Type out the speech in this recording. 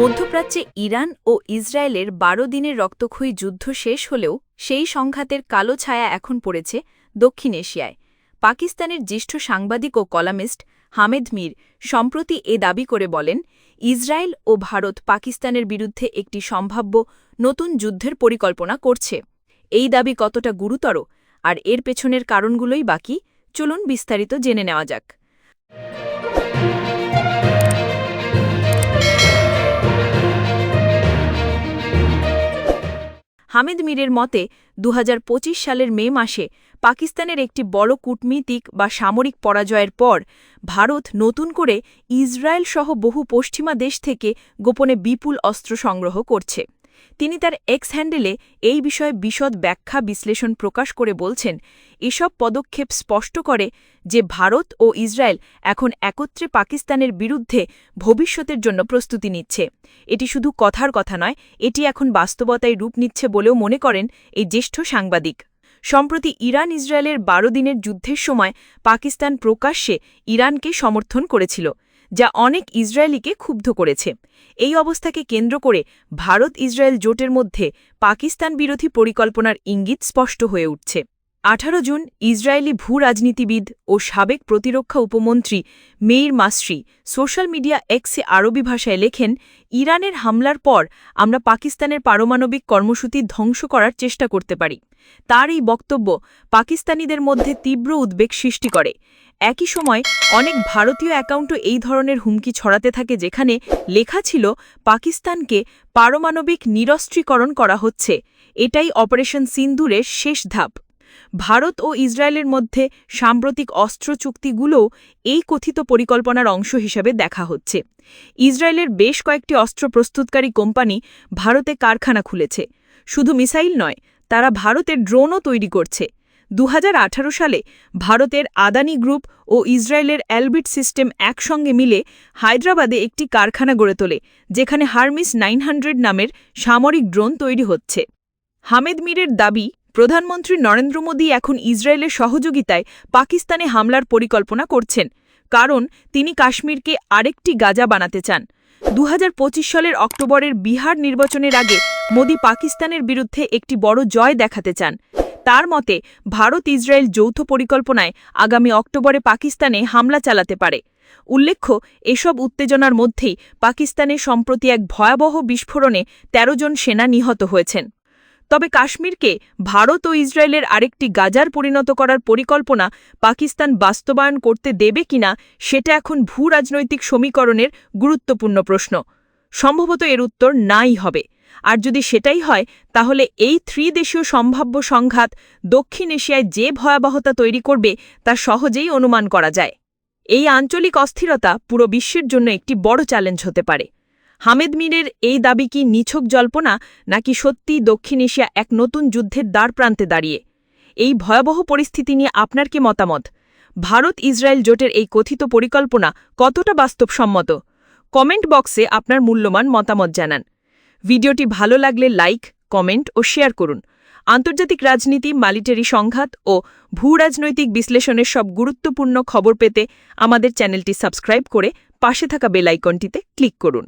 মধ্যপ্রাচ্যে ইরান ও ইসরায়েলের বারো দিনের রক্তক্ষয়ী যুদ্ধ শেষ হলেও সেই সংঘাতের কালো ছায়া এখন পড়েছে দক্ষিণ এশিয়ায়। পাকিস্তানের জ্যেষ্ঠ সাংবাদিক ও কলামিস্ট হামেদ মীর সম্প্রতি এ দাবি করে বলেন, ইসরায়েল ও ভারত পাকিস্তানের বিরুদ্ধে একটি সম্ভাব্য নতুন যুদ্ধের পরিকল্পনা করছে। এই দাবি কতটা গুরুতর আর এর পেছনের কারণগুলোই বাকি, চলুন বিস্তারিত জেনে নেওয়া যাক। হামিদ মীরের মতে দু হাজার পঁচিশ সালের মে মাসে পাকিস্তানের একটি বড় কূটনীতিক বা সামরিক পরাজয়ের পর ভারত নতুন করে ইসরায়েল সহ বহু পশ্চিমা দেশ থেকে গোপনে বিপুল অস্ত্র সংগ্রহ করছে। তিনি তার এক্স হ্যান্ডেলে এই বিষয়ে বিশদ ব্যাখ্যা বিশ্লেষণ প্রকাশ করে বলছেন, এসব পদক্ষেপ স্পষ্ট করে যে ভারত ও ইসরায়েল এখন একত্রে পাকিস্তানের বিরুদ্ধে ভবিষ্যতের জন্য প্রস্তুতি নিচ্ছে। এটি শুধু কথার কথা নয়, এটি এখন বাস্তবতায় রূপ নিচ্ছে বলেও মনে করেন এই জ্যেষ্ঠ সাংবাদিক। সম্প্রতি ইরান ইসরায়েলের বারো দিনের যুদ্ধের সময় পাকিস্তান প্রকাশ্যে ইরানকে সমর্থন করেছিল। যা অনেক ইসরায়েলিকে ক্ষুব্ধ করেছে। এই অবস্থাকে কেন্দ্র করে ভারত ইসরায়েল জোটের মধ্যে পাকিস্তান বিরোধী পরিকল্পনার ইঙ্গিত স্পষ্ট হয়ে উঠছে। আঠারো জুন ইসরায়েলি ভূ রাজনীতিবিদ ও সাবেক প্রতিরক্ষা উপমন্ত্রী মেইর মাসরি সোশ্যাল মিডিয়া এক্সে আরবি ভাষায় লেখেন, ইরানের হামলার পর আমরা পাকিস্তানের পারমাণবিক কর্মসূচি ধ্বংস করার চেষ্টা করতে পারি। তার এই বক্তব্য পাকিস্তানিদের মধ্যে তীব্র উদ্বেগ সৃষ্টি করে। একই সময় অনেক ভারতীয় অ্যাকাউন্টও এই ধরনের হুমকি ছড়াতে থাকে যেখানে লেখা ছিল, পাকিস্তানকে পারমাণবিক নিরস্ত্রীকরণ করা হচ্ছে। এটাই অপারেশন সিন্দুরের শেষ ধাপ। ভারত ও ইসরায়েলের মধ্যে সাম্প্রতিক অস্ত্র চুক্তিগুলোও এই কথিত পরিকল্পনার অংশ হিসেবে দেখা হচ্ছে। ইসরায়েলের বেশ কয়েকটি অস্ত্র প্রস্তুতকারী কোম্পানি ভারতে কারখানা খুলেছে। শুধু মিসাইল নয়, তারা ভারতের ড্রোনও তৈরি করছে। দু হাজার আঠারো সালে ভারতের আদানি গ্রুপ ও ইসরায়েলের অ্যালবিট সিস্টেম একসঙ্গে মিলে হায়দ্রাবাদে একটি কারখানা গড়ে তোলে, যেখানে হার্মিস নাইন নামের সামরিক ড্রোন তৈরি হচ্ছে। হামেদ মীরের দাবি, প্রধানমন্ত্রী নরেন্দ্র মোদী এখন ইসরায়েলের সহযোগিতায় পাকিস্তানে হামলার পরিকল্পনা করছেন, কারণ তিনি কাশ্মীরকে আরেকটি গাজা বানাতে চান। দু হাজার পঁচিশ সালের অক্টোবরের বিহার নির্বাচনের আগে মোদী পাকিস্তানের বিরুদ্ধে একটি বড় জয় দেখাতে চান। তার মতে, ভারত ইসরায়েল যৌথ পরিকল্পনায় আগামী অক্টোবরে পাকিস্তানে হামলা চালাতে পারে। উল্লেখ্য, এসব উত্তেজনার মধ্যেই পাকিস্তানে সম্প্রতি এক ভয়াবহ বিস্ফোরণে ১৩ জন সেনা নিহত হয়েছেন। তবে কাশ্মীরকে ভারত ও ইসরায়েলের আরেকটি গাজার পরিণত করার পরিকল্পনা পাকিস্তান বাস্তবায়ন করতে দেবে কিনা, সেটা এখন ভূ রাজনৈতিক সমীকরণের গুরুত্বপূর্ণ প্রশ্ন। সম্ভবত এর উত্তর নাই হবে। আর যদি সেটাই হয়, তাহলে এই ত্রিদেশীয় সম্ভাব্য সংঘাত দক্ষিণ এশিয়ায় যে ভয়াবহতা তৈরি করবে, তা সহজেই অনুমান করা যায়। এই আঞ্চলিক অস্থিরতা পুরো বিশ্বের জন্য একটি বড় চ্যালেঞ্জ হতে পারে। হামেদ মিরের এই দাবি কি নিছক জল্পনা, নাকি সত্যি দক্ষিণ এশিয়া এক নতুন যুদ্ধের দ্বার প্রান্তে দাঁড়িয়ে? এই ভয়াবহ পরিস্থিতি নিয়ে আপনার কি মতামত? ভারত ইসরায়েল জোটের এই কথিত পরিকল্পনা কতটা বাস্তবসম্মত? কমেন্ট বক্সে আপনার মূল্যবান মতামত জানান। ভিডিওটি ভালো লাগলে লাইক, কমেন্ট ও শেয়ার করুন। আন্তর্জাতিক রাজনীতি, মালিটারি সংঘাত ও ভূ রাজনৈতিক বিশ্লেষণের সব গুরুত্বপূর্ণ খবর পেতে আমাদের চ্যানেলটি সাবস্ক্রাইব করে পাশে থাকা বেলাইকনটিতে ক্লিক করুন।